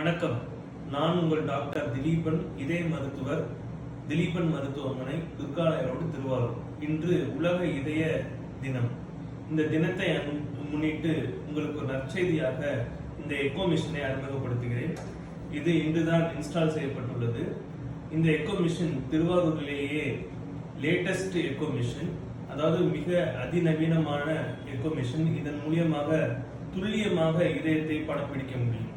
வணக்கம். நான் உங்கள் டாக்டர் திலீபன் இதய மருத்துவர் திலீபன் மருத்துவமனை துர்காலயரோடு திருவாரூர். இன்று உலக இதய தினம். இந்த தினத்தை முன்னிட்டு உங்களுக்கு ஒரு நற்செய்தியாக இந்த எக்கோ மிஷினை அறிமுகப்படுத்துகிறேன். இது இன்றுதான் இன்ஸ்டால் செய்யப்பட்டுள்ளது. இந்த எக்கோ மிஷின் திருவாரூரிலேயே லேட்டஸ்ட் எக்கோ மிஷின் அதாவது மிக அதிநவீனமான எக்கோ மிஷின் இதன் மூலியமாக துல்லியமாக இதயத்தை படப்பிடிக்க முடியும்.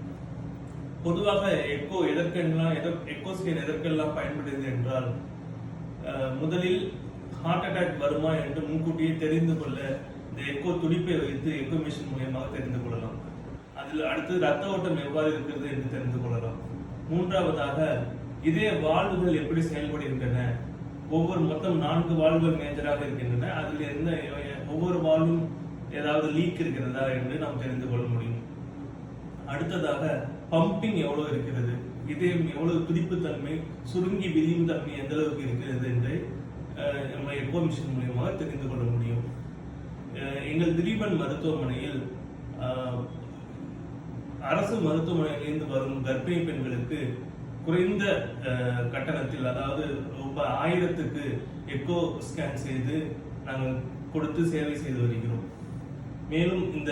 பொதுவாக எக்கோ எதற்கெல்லாம் எதற் எக்கோ ஸ்கேன் எதற்கெல்லாம் பயன்படுகிறது என்றால் முதலில் ஹார்ட் அட்டாக் வருமா என்று முன்கூட்டியே தெரிந்து கொள்ள இந்த எக்கோ துடிப்பை வைத்து எக்கோ மிஷின் மூலியமாக தெரிந்து கொள்ளலாம். அதில் அடுத்து ரத்த ஓட்டம் எவ்வாறு இருக்கிறது என்று தெரிந்து கொள்ளலாம். மூன்றாவதாக இதய வாழ்வுகள் எப்படி செயல்படுகின்றன? ஒவ்வொரு மொத்தம் நான்கு வாழ்வுகள் மேஜராக இருக்கின்றன. அதில் எந்த ஒவ்வொரு வாழ்வும் ஏதாவது லீக் இருக்கிறதா என்று நாம் தெரிந்து கொள்ள முடியும். அடுத்ததாக பம்பிங் எவ்வளவு இருக்கிறது? இதயம் எவ்வளவு துடிப்பு தன்மை சுருங்கி விரியும் தன்மை எந்த அளவுக்கு இருக்கிறது என்று நம்ம எக்கோ மிஷின் மூலியமாக தெரிந்து கொள்ள முடியும். அஹ், எங்கள் திலீபன் மருத்துவமனையில் அரசு மருத்துவமனையிலிருந்து வரும் கர்ப்பிணி பெண்களுக்கு குறைந்த அஹ், கட்டணத்தில் அதாவது ரூபாய் ஆயிரத்துக்கு எக்கோ ஸ்கேன் செய்து நாங்கள் கொடுத்து சேவை செய்து வருகிறோம். மேலும் இந்த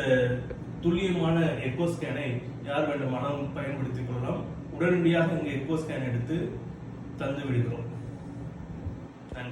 துல்லியமான எக்கோ ஸ்கேனை யார் வேண்டுமானாலும் பயன்படுத்திக் கொள்ளலாம். உடனடியாக இங்கே எக்கோ ஸ்கேன் எடுத்து தந்து விடுகிறோம்